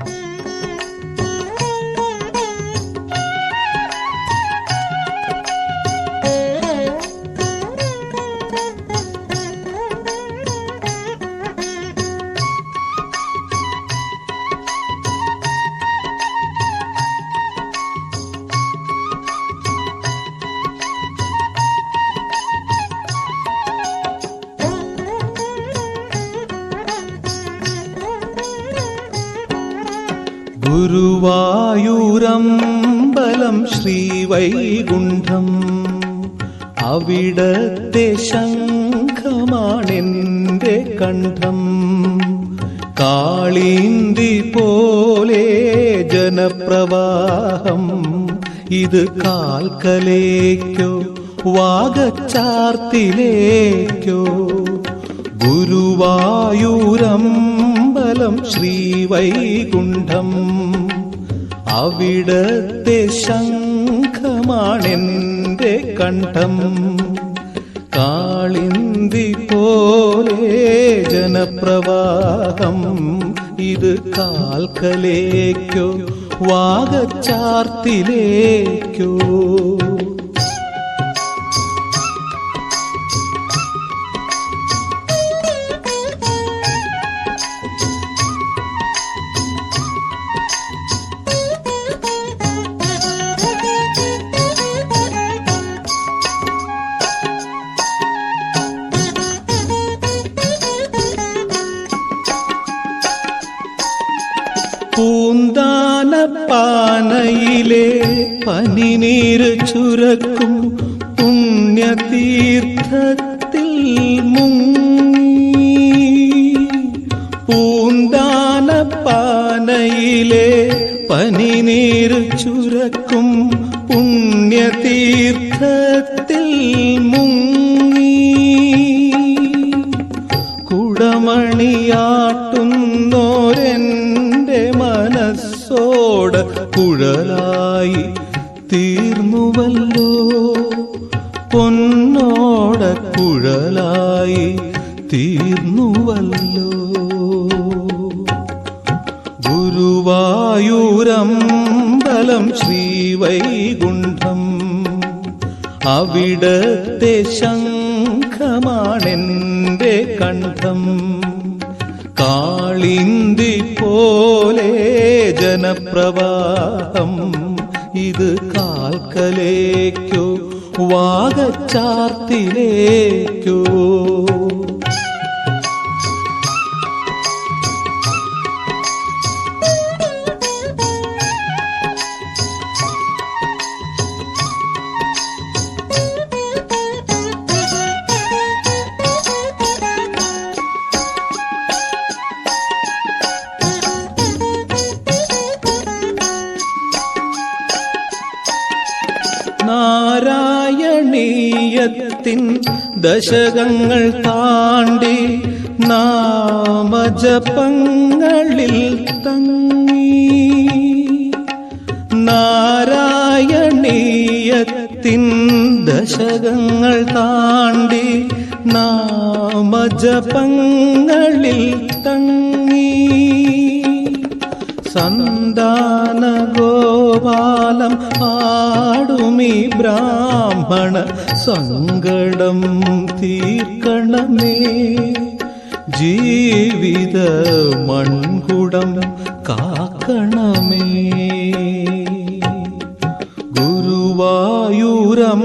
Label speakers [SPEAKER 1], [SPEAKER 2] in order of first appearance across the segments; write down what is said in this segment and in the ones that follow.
[SPEAKER 1] you ഗുരുവായൂരമ്പലം Srivaikuntam. അവിടത്തെ ശംഖമാണെന്റെ കണ്ഠം. കാളീന്തി പോലെ ജനപ്രവാഹം. ഇത് കാൽക്കലേക്കോ വാഗച്ചാർത്തിലേക്കോ. ഗുരുവായൂരമ്പലം ശ്രീവൈകുണ്ഠം. അവിടത്തെ ശംഖമാണെന്റെ കണ്ഠം. കാളിന്തി പോലെ ജനപ്രവാഹം. ഇത് കാൽക്കലേക്കോ വാഗച്ചാർത്തിലേക്കോ. പൂന്താനപ്പാനയിലെ പനിനീര് ചുരക്കും പുണ്യതീർത്ഥത്തിൽ മുങ്ങി. പൂന്താനപ്പാനയിലെ പനിനീര് ചുരക്കും പുണ്യതീർത്ഥത്തിൽ മുങ്ങി. കുടമണിയാട്ടുന്നോരെന്റെ കുഴലായി തീർന്നുവല്ലോ. പൊന്നോട കുഴലായി തീർന്നുവല്ലോ. ഗുരുവായൂരമ്പലം ശ്രീവൈകുണ്ഠം അവിടത്തെ ശംഖമാണെന്റെ കണ്ഠം. കാളിന്തി പോലെ ജനപ്രവാഹം ഇത് കാൽക്കലേക്കോ വാഗച്ചാർത്തിലേക്കോ. നാരായണീയത്തിൻ ദശകങ്ങൾ താണ്ടി നാമജപങ്ങളിൽ തങ്ങി. നാരായണീയത്തിൻ ദശകങ്ങൾ താണ്ടി നാമജപങ്ങളിൽ തങ്ങി. സന്താന ആടുമി ബ്രാഹ്മണ സങ്കടം തീർക്കണമേ. ജീവിത മൺകുടം കാക്കണമേ. ഗുരുവായൂരം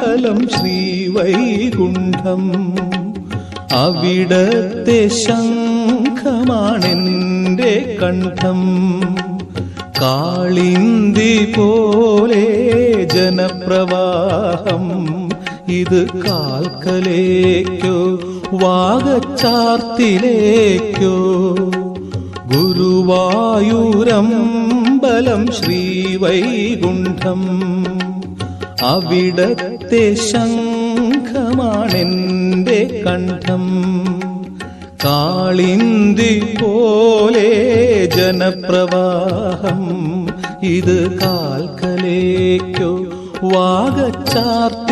[SPEAKER 1] ഗുരുവായൂരമ്പലം ശ്രീവൈകുണ്ഠം അവിടത്തെ ശംഖമാണെന്റെ കണ്ഠം. കാളിന്തി പോലെ ജനപ്രവാഹം ഇത് കാൽക്കലേക്കോ വാഗച്ചാർത്തിലേക്കോ. ഗുരുവായൂരമ്പലം ശ്രീവൈകുണ്ഠം അവിടത്തെ ശംഖമാണെന്റെ കണ്ഠം. കാളിന്തി പോലെ ജനപ്രവാഹം ഇത് കാൽക്കലേക്കോ വാഗച്ചാർത്തിലേക്കോ